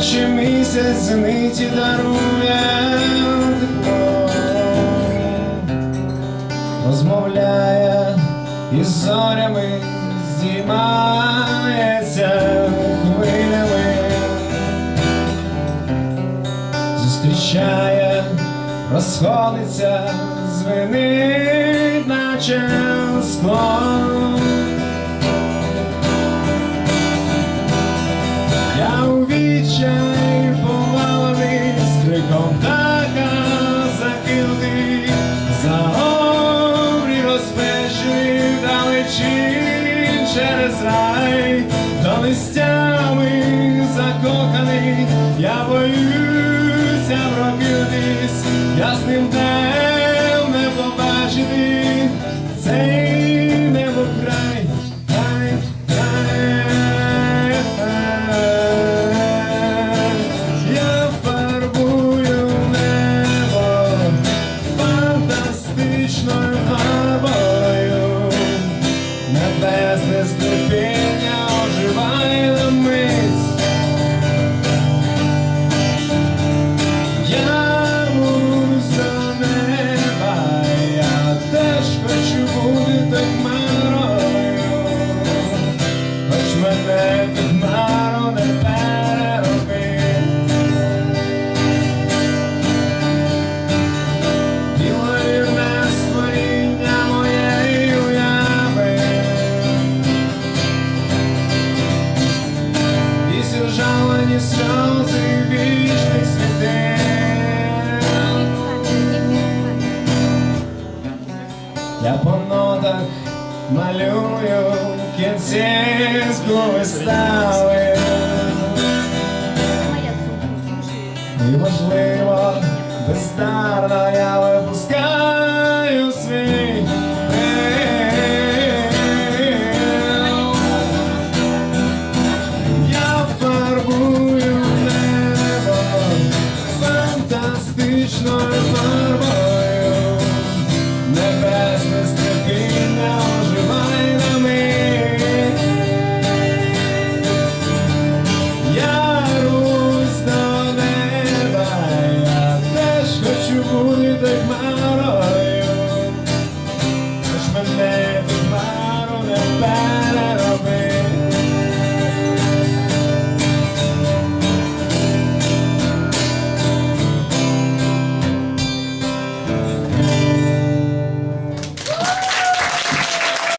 наче місяць зениті дарує розмовляє із зорями, здіймається хвилями, зустрічає, розходиться, звенить, наче скло. Листями закоханий, я боюся прокинутись, ясним днем сльози вічних світин. Я по нотах малюю кінцівську вистави. І можливо, бездарно я випускаю фантастичною фарбою. Небесне стерпіння